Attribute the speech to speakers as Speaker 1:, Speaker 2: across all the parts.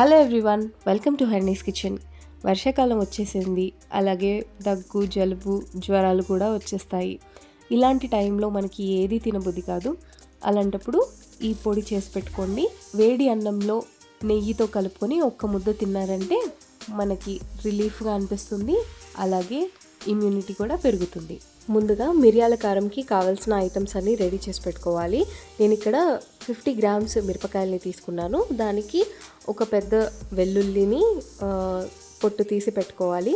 Speaker 1: Hello everyone welcome to Harni's kitchen వర్షాకాలం వచ్చేసింది అలాగే దగ్గు జలుబు జ్వరాలు కూడా వచ్చేస్తాయి. ఇలాంటి టైంలో మనకి ఏది తినబుద్ధి కాదు. అలాంటప్పుడు ఈ పొడి చేసి పెట్టుకోండి. వేడి అన్నంలో నెయ్యితో కలుపుకొని ఒక్క ముద్ద తిన్నారంటే మనకి రిలీఫ్గా అనిపిస్తుంది అలాగే ఇమ్యూనిటీ కూడా పెరుగుతుంది. ముందుగా మిరియాల కారంకి కావాల్సిన ఐటమ్స్ అన్నీ రెడీ చేసి పెట్టుకోవాలి. నేను ఇక్కడ ఫిఫ్టీ గ్రామ్స్ మిరపకాయలని తీసుకున్నాను. దానికి ఒక పెద్ద వెల్లుల్లిని పొట్టు తీసి పెట్టుకోవాలి.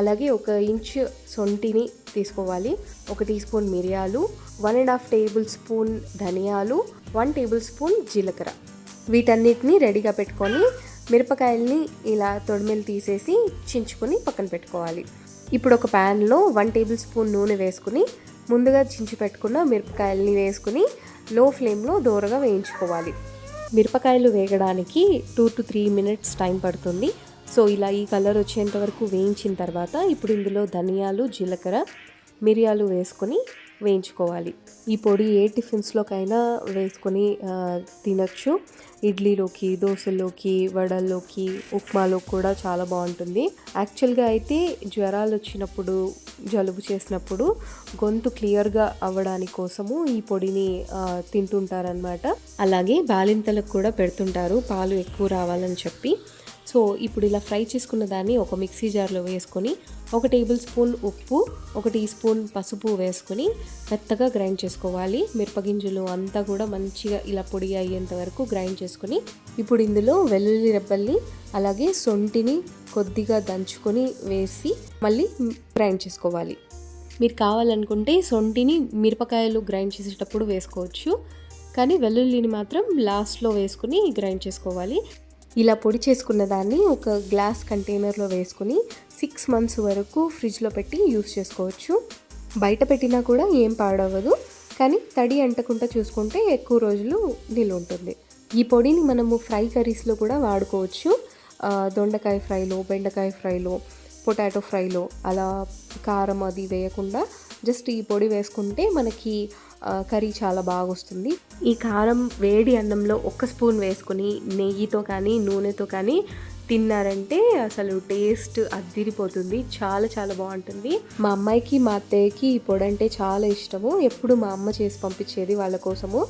Speaker 1: అలాగే ఒక ఇంచ్ సొంటిని తీసుకోవాలి. ఒక టీ స్పూన్ మిరియాలు one and half tablespoon ధనియాలు వన్ టేబుల్ స్పూన్ జీలకర్ర. వీటన్నిటిని రెడీగా పెట్టుకొని మిరపకాయల్ని ఇలా తొడిమెలు తీసేసి చించుకొని పక్కన పెట్టుకోవాలి. ఇప్పుడు ఒక ప్యాన్లో వన్ టేబుల్ స్పూన్ నూనె వేసుకుని ముందుగా చించి పెట్టుకున్న మిరపకాయల్ని వేసుకుని లో ఫ్లేమ్లో దూరగా వేయించుకోవాలి. మిరపకాయలు వేగడానికి two to three minutes time పడుతుంది. సో ఇలా ఈ కలర్ వచ్చేంత వరకు వేయించిన తర్వాత ఇప్పుడు ఇందులో ధనియాలు జీలకర్ర మిరియాలు వేసుకొని వేయించుకోవాలి. ఈ పొడి ఏ టిఫిన్స్లోకైనా వేసుకొని తినచ్చు. ఇడ్లీలోకి దోశల్లోకి వడల్లోకి ఉప్మాలో కూడా చాలా బాగుంటుంది. యాక్చువల్గా అయితే జ్వరాలు వచ్చినప్పుడు జలుబు చేసినప్పుడు గొంతు క్లియర్గా అవ్వడానికి కోసము ఈ పొడిని తింటుంటారనమాట అలాగే బాలింతలకు కూడా పెడుతుంటారు. పాలు ఎక్కువ రావాలని చెప్పి. సో ఇప్పుడు ఇలా ఫ్రై చేసుకున్న దాన్ని ఒక మిక్సీ జార్లో వేసుకొని ఒక టేబుల్ స్పూన్ ఉప్పు ఒక టీ స్పూన్ పసుపు వేసుకొని మెత్తగా గ్రైండ్ చేసుకోవాలి. మిరపగింజలు అంతా కూడా మంచిగా ఇలా పొడి అయ్యేంత వరకు గ్రైండ్ చేసుకొని ఇప్పుడు ఇందులో వెల్లుల్లి రెబ్బల్ని అలాగే సొంటిని కొద్దిగా దంచుకొని వేసి మళ్ళీ గ్రైండ్ చేసుకోవాలి. మీరు కావాలనుకుంటే సొంటిని మిరపకాయలు గ్రైండ్ చేసేటప్పుడు వేసుకోవచ్చు. కానీ వెల్లుల్లిని మాత్రం లాస్ట్లో వేసుకుని గ్రైండ్ చేసుకోవాలి. ఇలా పొడి చేసుకున్న దాన్ని ఒక గ్లాస్ కంటైనర్లో వేసుకుని సిక్స్ మంత్స్ వరకు ఫ్రిడ్జ్లో పెట్టి యూస్ చేసుకోవచ్చు. బయట పెట్టినా కూడా ఏం పాడవదు కానీ తడి అంటకుండా చూసుకుంటే ఎక్కువ రోజులు నిల్వ ఉంటుంది. ఈ పొడిని మనము ఫ్రై కర్రీస్లో కూడా వాడుకోవచ్చు. దొండకాయ ఫ్రైలో బెండకాయ ఫ్రైలో పొటాటో ఫ్రైలో అలా కారం అది వేయకుండా జస్ట్ ఈ పొడి వేసుకుంటే మనకి కర్రీ చాలా బాగా వస్తుంది ఈ కారం వేడి అన్నంలో ఒక్క స్పూన్ వేసుకొని నెయ్యితో కానీ నూనెతో కానీ తిన్నారంటే అసలు టేస్ట్ అద్దిరిపోతుంది. చాలా చాలా బాగుంటుంది. మా అమ్మాయికి మా అత్తయ్యకి ఈ పొడి అంటే చాలా ఇష్టము. ఎప్పుడు మా అమ్మ చేసి పంపించేది వాళ్ళ కోసము.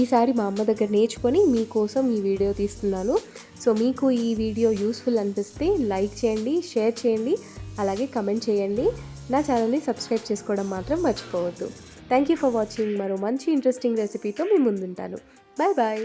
Speaker 1: ఈసారి మా అమ్మ దగ్గర నేర్చుకొని మీకోసం ఈ వీడియో తీస్తున్నాను. సో మీకు ఈ వీడియో యూస్ఫుల్ అనిపిస్తే లైక్ చేయండి షేర్ చేయండి అలాగే కమెంట్ చేయండి. నా ఛానల్ని సబ్స్క్రైబ్ చేసుకోవడం మాత్రం మర్చిపోవద్దు. థ్యాంక్ యూ ఫర్ వాచింగ్ మరో మంచి ఇంట్రెస్టింగ్ రెసిపీతో మీ ముందుంటాను. Bye bye